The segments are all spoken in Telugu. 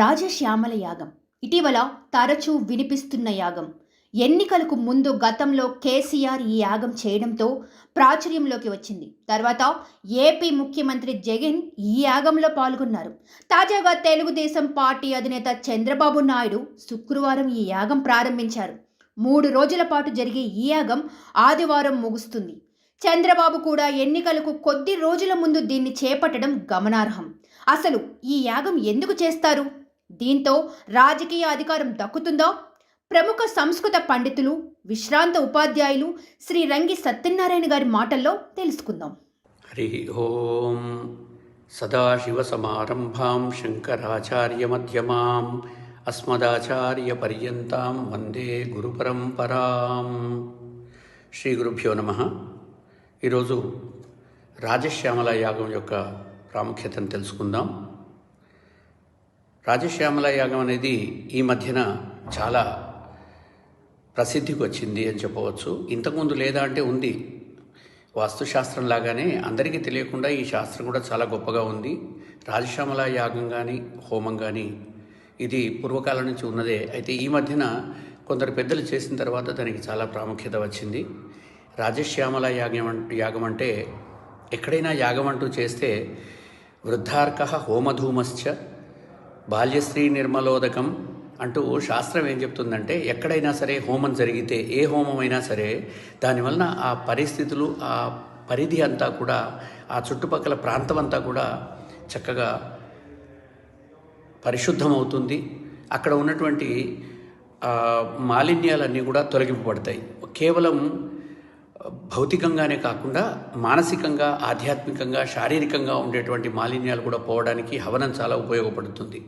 రాజశ్యామల యాగం. ఇటీవల తరచూ వినిపిస్తున్న యాగం. ఎన్నికలకు ముందు గతంలో కేసీఆర్ ఈ యాగం చేయడంతో ప్రాచుర్యంలోకి వచ్చింది. తర్వాత ఏపీ ముఖ్యమంత్రి జగన్ ఈ యాగంలో పాల్గొన్నారు. తాజాగా తెలుగుదేశం పార్టీ అధినేత చంద్రబాబు నాయుడు శుక్రవారం ఈ యాగం ప్రారంభించారు. మూడు రోజుల పాటు జరిగే ఈ యాగం ఆదివారం ముగుస్తుంది. చంద్రబాబు కూడా ఎన్నికలకు కొద్ది రోజుల ముందు దీన్ని చేపట్టడం గమనార్హం. అసలు ఈ యాగం ఎందుకు చేస్తారు? దీంతో రాజకీయ అధికారం దక్కుతుందా? ప్రముఖ సంస్కృత పండితులు విశ్రాంత ఉపాధ్యాయులు శ్రీ రంగి సత్యనారాయణ గారి మాటల్లో తెలుసుకుందాం. హరి ఓం. సదాశివ సమారంభాం శంకరాచార్య మధ్యమాం. అస్మదాచార్య పర్యంతం వందే గురుపరంపరాం శ్రీ గురుభ్యో నమ. ఈరోజు రాజశ్యామల యాగం యొక్క ప్రాముఖ్యతను తెలుసుకుందాం. రాజశ్యామల యాగం అనేది ఈ మధ్యన చాలా ప్రసిద్ధికి వచ్చింది అని చెప్పవచ్చు. ఇంతకుముందు లేదా అంటే ఉంది. వాస్తుశాస్త్రం లాగానే అందరికీ తెలియకుండా ఈ శాస్త్రం కూడా చాలా గొప్పగా ఉంది. రాజశ్యామల యాగం కానీ హోమం కానీ ఇది పూర్వకాలం నుంచి ఉన్నదే. అయితే ఈ మధ్యన కొందరు పెద్దలు చేసిన తర్వాత దానికి చాలా ప్రాముఖ్యత వచ్చింది. రాజశ్యామల యాగం యాగం అంటే ఎక్కడైనా యాగం అంటూ చేస్తే వృద్ధార్క హోమధూమశ్చ బాల్యశ్రీ నిర్మలోదకం అంటూ శాస్త్రం ఏం చెప్తుందంటే ఎక్కడైనా సరే హోమం జరిగితే ఏ హోమం అయినా సరే దానివలన ఆ పరిస్థితులు ఆ పరిధి అంతా కూడా ఆ చుట్టుపక్కల ప్రాంతం అంతా కూడా చక్కగా పరిశుద్ధమవుతుంది. అక్కడ ఉన్నటువంటి మాలిన్యాలన్నీ కూడా తొలగింపబడతాయి. కేవలం భౌతికంగానే కాకుండా మానసికంగా ఆధ్యాత్మికంగా శారీరకంగా ఉండేటువంటి మాలిన్యాలు కూడా పోవడానికి హవనం చాలా ఉపయోగపడుతుంది.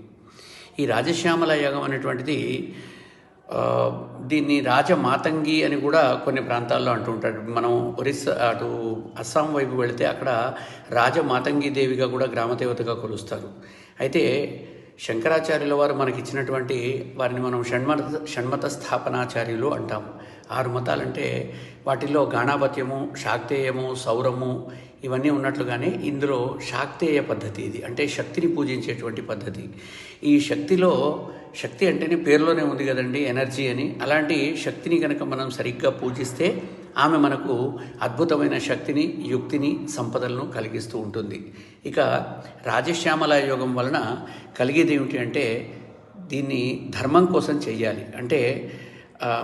ఈ రాజశ్యామల యాగం అనేటువంటిది దీన్ని రాజమాతంగి అని కూడా కొన్ని ప్రాంతాల్లో అంటుంటారు మనం ఒరిస్సా అటు అస్సాం వైపు వెళితే అక్కడ రాజమాతంగి దేవిగా కూడా గ్రామదేవతగా కొలుస్తారు. అయితే శంకరాచార్యుల వారు మనకి ఇచ్చినటువంటి వారిని మనం షణ్మత షణ్మత స్థాపనాచార్యులు అంటాం ఆరు మతాలంటే వాటిల్లో గాణాపత్యము శాక్తేయము సౌరము ఇవన్నీ ఉన్నట్లుగానే ఇందులో శాక్తేయ పద్ధతి ఇది. అంటే శక్తిని పూజించేటువంటి పద్ధతి. ఈ శక్తిలో శక్తి అంటేనే పేరులోనే ఉంది కదండి ఎనర్జీ అని. అలాంటి శక్తిని కనుక మనం సరిగ్గా పూజిస్తే ఆమె మనకు అద్భుతమైన శక్తిని యుక్తిని సంపదలను కలిగిస్తూ ఉంటుంది. ఇక రాజశ్యామల యోగం వలన కలిగేది ఏమిటి అంటే దీన్ని ధర్మం కోసం చెయ్యాలి. అంటే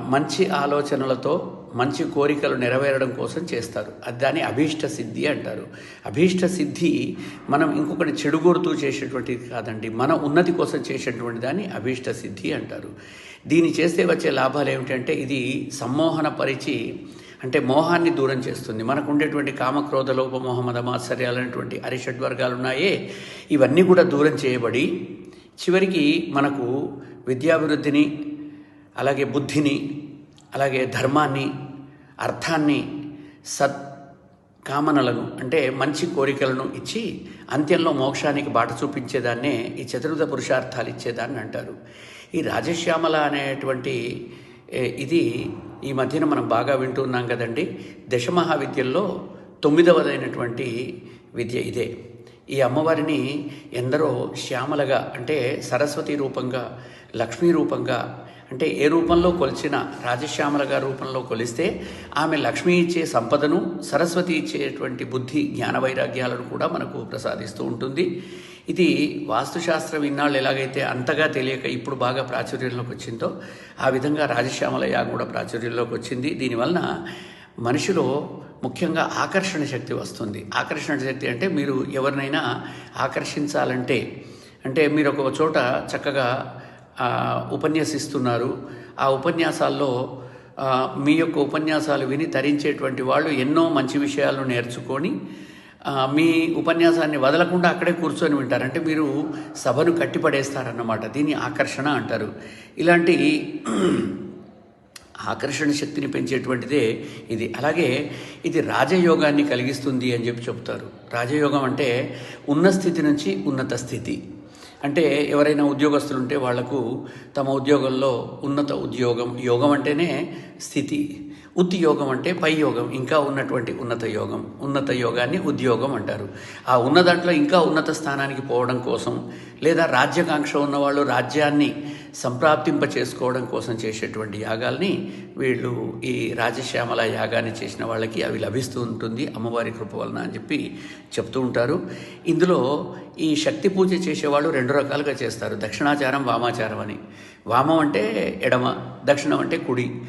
మంచి ఆలోచనలతో మంచి కోరికలు నెరవేరడం కోసం చేస్తారు. అది దాన్ని అభీష్ట సిద్ధి అంటారు. అభీష్ట సిద్ధి మనం ఇంకొకటి చెడుగొడుతూ చేసేటువంటిది కాదండి. మన ఉన్నతి కోసం చేసేటువంటి దాన్ని అభీష్ట సిద్ధి అంటారు. దీన్ని చేస్తే వచ్చే లాభాలు ఏమిటంటే ఇది సమ్మోహన పరిచి అంటే మోహాన్ని దూరం చేస్తుంది. మనకు ఉండేటువంటి కామక్రోధ లోపమోహ మోహ అరిషడ్ వర్గాలు ఉన్నాయే ఇవన్నీ కూడా దూరం చేయబడి చివరికి మనకు విద్యాభివృద్ధిని అలాగే బుద్ధిని అలాగే ధర్మాన్ని అర్థాన్ని సత్ కామనలను అంటే మంచి కోరికలను ఇచ్చి అంత్యంలో మోక్షానికి బాట చూపించేదాన్నే ఈ చతుర్థ పురుషార్థాలు ఇచ్చేదాన్ని అంటారు. ఈ రాజశ్యామల అనేటువంటి ఇది ఈ మధ్యన మనం బాగా వింటున్నాం కదండి. దశమహావిద్యల్లో తొమ్మిదవదైనటువంటి విద్య ఇదే. ఈ అమ్మవారిని ఎందరో శ్యామలగా అంటే సరస్వతి రూపంగా లక్ష్మీ రూపంగా అంటే ఏ రూపంలో కొలిచిన రాజశ్యామలగా రూపంలో కొలిస్తే ఆమె లక్ష్మి ఇచ్చే సంపదను సరస్వతి ఇచ్చేటువంటి బుద్ధి జ్ఞాన వైరాగ్యాలను కూడా మనకు ప్రసాదిస్తూ ఉంటుంది. ఇది వాస్తుశాస్త్రం ఇన్నాళ్ళు ఎలాగైతే అంతగా తెలియక ఇప్పుడు బాగా ప్రాచుర్యంలోకి వచ్చిందో ఆ విధంగా రాజశ్యామల యాగం కూడా ప్రాచుర్యంలోకి వచ్చింది. దీనివలన మనిషిలో ముఖ్యంగా ఆకర్షణ శక్తి వస్తుంది. ఆకర్షణ శక్తి అంటే మీరు ఎవరినైనా ఆకర్షించాలంటే అంటే మీరు ఒక చోట చక్కగా ఉపన్యసిస్తున్నారు. ఆ ఉపన్యాసాల్లో మీ యొక్క ఉపన్యాసాలు విని తరించేటువంటి వాళ్ళు ఎన్నో మంచి విషయాలను నేర్చుకొని మీ ఉపన్యాసాన్ని వదలకుండా అక్కడే కూర్చొని వింటారు. అంటే మీరు సభను కట్టిపడేస్తారన్నమాట. దీన్ని ఆకర్షణ అంటారు. ఇలాంటి ఆకర్షణ శక్తిని పెంచేటువంటిదే ఇది. అలాగే ఇది రాజయోగాన్ని కలిగిస్తుంది అని చెప్పి చెప్తారు. రాజయోగం అంటే ఉన్న స్థితి నుంచి ఉన్నత స్థితి. అంటే ఎవరైనా ఉద్యోగస్తులు ఉంటే వాళ్ళకు తమ ఉద్యోగంలో ఉన్నత ఉద్యోగం యోగం అంటేనే స్థితి. ఉద్యోగం అంటే పై యోగం ఇంకా ఉన్నటువంటి ఉన్నత యోగం. ఉన్నత యోగాన్ని ఉద్యోగం అంటారు. ఆ ఉన్న దాంట్లో ఇంకా ఉన్నత స్థానానికి పోవడం కోసం లేదా రాజ్యాకాంక్ష ఉన్నవాళ్ళు రాజ్యాన్ని సంప్రాప్తింప చేసుకోవడం కోసం చేసేటువంటి యాగాల్ని వీళ్ళు ఈ రాజశ్యామల యాగాన్ని చేసిన వాళ్ళకి అవి లభిస్తూ ఉంటుంది. అమ్మవారి కృప వలన అని చెప్పి చెప్తూ ఉంటారు. ఇందులో ఈ శక్తి పూజ చేసేవాళ్ళు రెండు రెండు రకాలుగా చేస్తారు. దక్షిణాచారం వామాచారం అని. వామం అంటే ఎడమ దక్షిణం అంటే కుడి.